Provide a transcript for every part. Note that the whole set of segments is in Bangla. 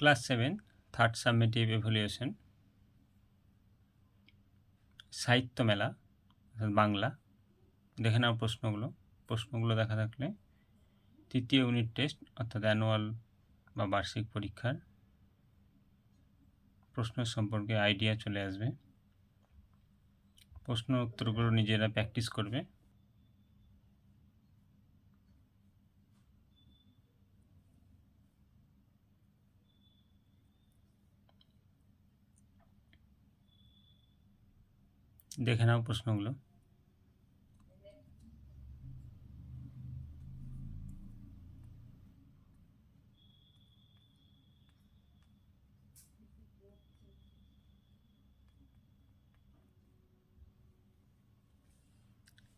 ক্লাস সেভেন, থার্ড সাবমিটিভ এভলিউশন সাহিত্য মেলা বাংলা। দেখে নাও প্রশ্নগুলো। প্রশ্নগুলো দেখা থাকলে তৃতীয় ইউনিট টেস্ট অর্থাৎ অ্যানুয়াল বা বার্ষিক পরীক্ষার প্রশ্ন সম্পর্কে আইডিয়া চলে আসবে। প্রশ্ন উত্তরগুলো নিজেরা প্র্যাকটিস করবে। দেখে নাও প্রশ্নগুলো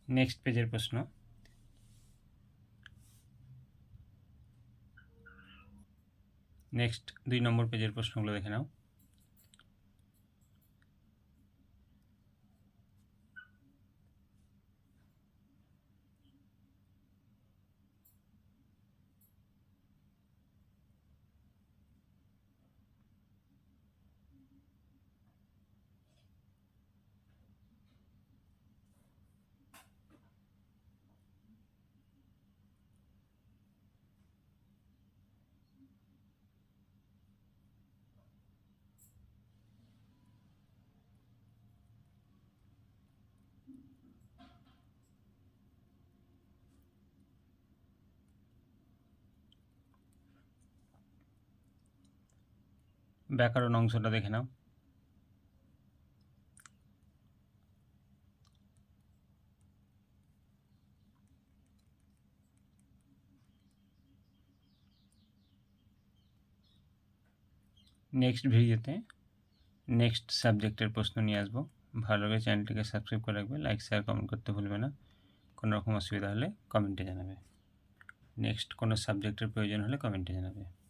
নেক্সট পেজের প্রশ্ন নেক্সট দুই নম্বর পেজের প্রশ্নগুলো দেখে নাও ব্যাকরণ অংশটা দেখে নাও। নেক্সট ভিডিওতে নেক্সট সাবজেক্টের প্রশ্ন নিয়ে আসব। ভালো লাগে চ্যানেলটিকে সাবস্ক্রাইব করে রাখবে লাইক শেয়ার কমেন্ট করতে ভুলবে না। কোনো রকম অসুবিধা হলে কমেন্টে জানাবে। নেক্সট কোনো সাবজেক্টের প্রয়োজন হলে কমেন্টে জানাবে।